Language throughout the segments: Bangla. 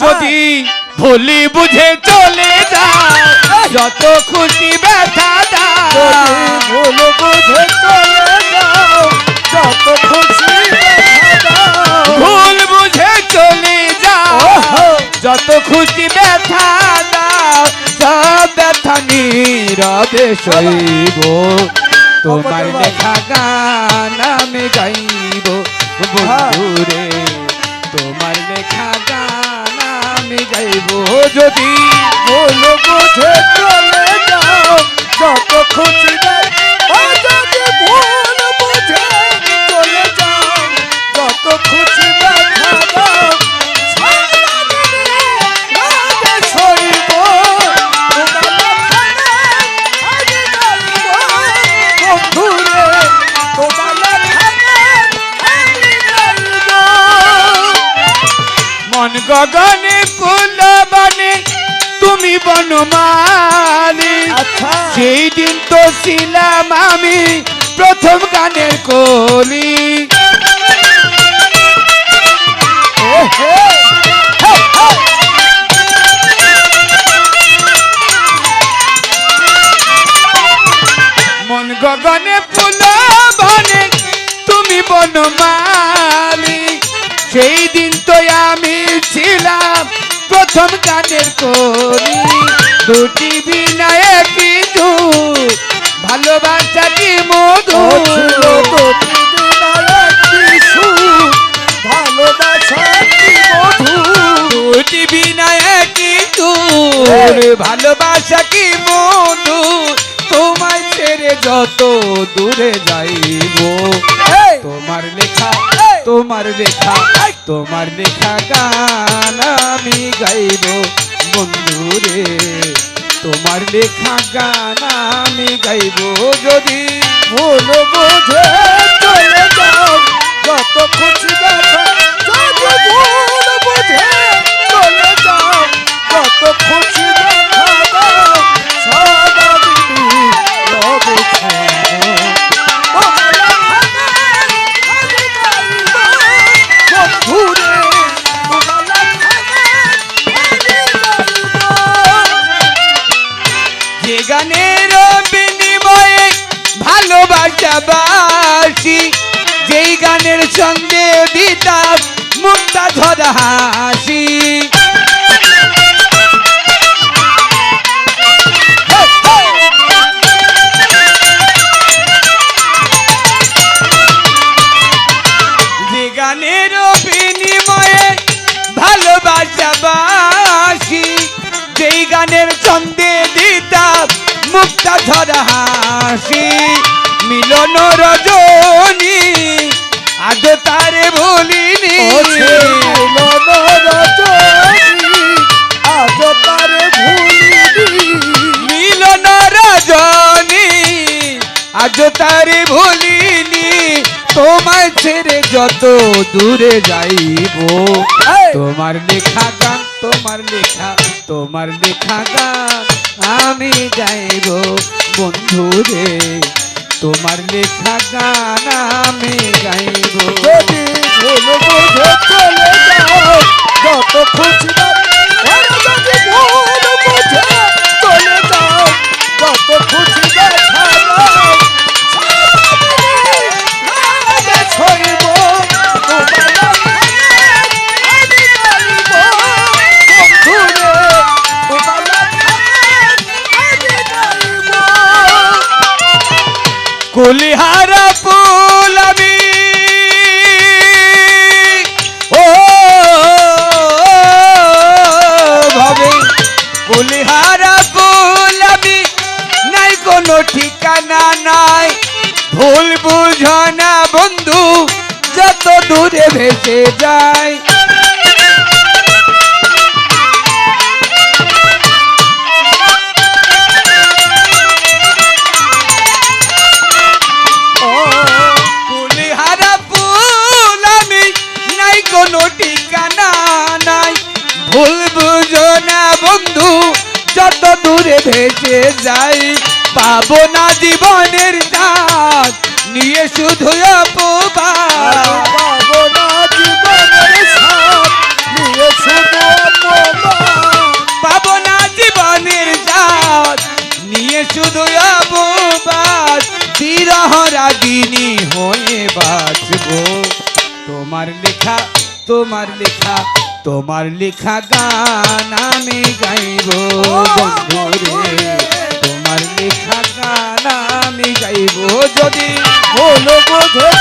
যদি ভুলি বুঝে চলে যাও যত খুশি ব্যথা দাও ভুল বুঝে চলে যাও যত খুশি। ভুল বুঝে চলে যাও ওহো। যত খুশি ব্যথা দাও সব ব্যথা নীরবে সইব তোমার লেখা গান আমি গাইব বন্ধুরে তোমার লেখা গান আমি যাইব যদি ভুল সেই দিন তো ছিলাম আমি প্রথম গানের কলি। মন গগনে ফুল বনে, তুমি বনমালী। সেই দিন তো আমি ছিলাম প্রথম গানের কলি দুটি বিনায় কিছু ভালোবাসা কি মধু? দুটি বিনায় কিছু ভালোবাসা কি মধু? তোমায় ছেড়ে যত দূরে যাইব। তোমার লেখা তোমার লেখা তোমার লেখা গান। গাইব বন্ধুরে তোমার লেখা গান আমি গাইব যদি। ভুল বোঝে চলে যাও যত খুশি যে গানের বিনিময়ে ভালোবাসা বাসি যেই গানের সঙ্গে দিতাম মুক্তা ধরা হাসি। হাসি মিলন রজনী আজ তারে ভুলিনি মিলন রজনী, আজ তারে ভুলিনি। মিলন রজনী আজ তারে ভুলিনি তোমায় ছেড়ে যত দূরে যাইব। তোমার লেখা গান তোমার লেখা তোমার লেখা গান আমি যাইব বন্ধু রে তোমার লেখা গান আমি গাইব। যদি বুঝো না বন্ধু যত দূরে যাই পাবো না জীবনের দাগ নিয়ে শুধু অপবাদ। পাবো না জীবনের জাত নিয়ে শুধু অববাস রাগিনী হয়ে বাঁচবো। তোমার লেখা তোমার লেখা তোমার লেখা গান আমি গাইব বন্ধুরে। তোমার লেখা গান আমি গাইব। যদি মন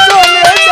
চলে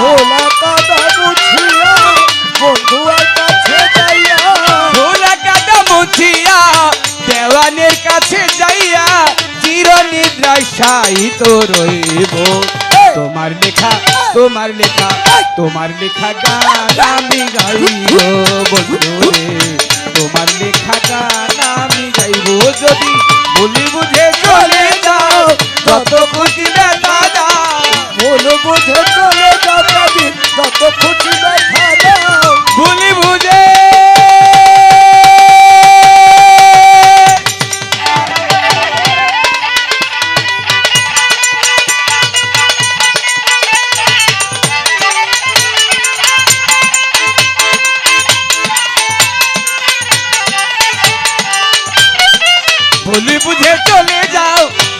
ঝোলা কাদা মুছিয়া বন্ধুয়ার কাছে যাইয়া ধুলা কাদা মুছিয়া দেওয়ানের কাছে যাইয়া চির নিদ্রায় শায়িত রইব। তোমার লেখা তোমার লেখা তোমার লেখা গান আমি গাইব বন্ধু তোমার লেখা গান আমি গাইব যদি ভুলি বুঝে চলে যাও যত খুশি দাও। ভুল বুঝে চলে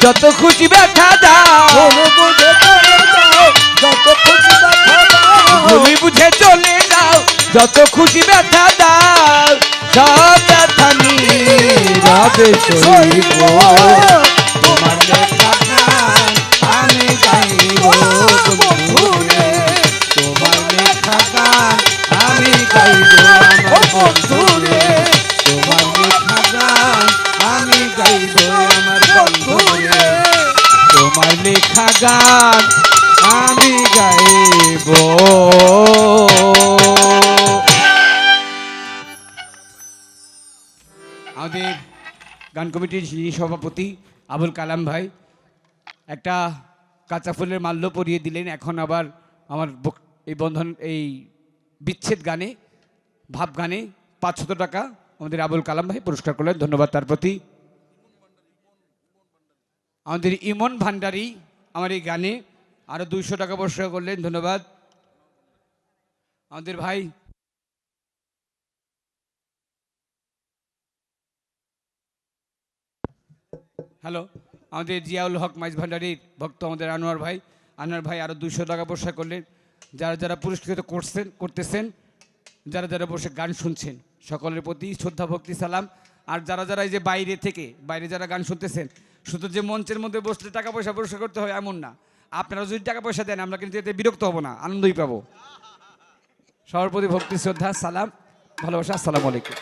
যত খুশি ব্যথা দাও। ভুল বুঝে চলে যাও যত খুশি দেখা দাও। ভুলি বুঝে চলে যাও যত খুশি ব্যথা দাও। সব ব্যথা নীরবে সইব তোমার লেখা গান আমি গাইব তোমার লেখা গান আমি গাইব আমার বন্ধু তোমার লেখা গান আমি গাইব লেখা গান আমি গাইব। আমাদের গান কমিটির যিনি সভাপতি আবুল কালাম ভাই, একটা কাঁচা ফুলের মাল্য পরিয়ে দিলেন। এখন আবার আমার এই বন্ধন, এই বিচ্ছেদ গানে, ভাব গানে পাঁচশত টাকা আমাদের আবুল কালাম ভাই পুরস্কার করলেন। ধন্যবাদ তার প্রতি। আমাদের ইমন ভান্ডারি আমার এই গানে আরও দুইশো টাকা পুরস্কার করলেন, ধন্যবাদ। আমাদের ভাই হ্যালো, আমাদের জিয়াউল হক মাইজ ভান্ডারির ভক্ত আমাদের আনোয়ার ভাই। আনোয়ার ভাই আরও দুইশো টাকা পুরস্কার করলেন। যারা যারা পুরস্কৃত করছেন, করতেছেন, যারা যারা বসে গান শুনছেন, সকলের প্রতি শ্রদ্ধা, ভক্তি, সালাম। আর যারা যারা এই যে বাইরে থেকে, বাইরে যারা গান শুনতেছেন শুধু যে মঞ্চের মধ্যে বসলে টাকা পয়সা পরিষ্কার করতে হয় এমন না। আপনারা যদি টাকা পয়সা দেন, আমরা কিন্তু এতে বিরক্ত হব না, আনন্দই পাবো। সবার প্রতি ভক্তি, শ্রদ্ধা, সালাম, ভালোবাসা, আসসালামু আলাইকুম।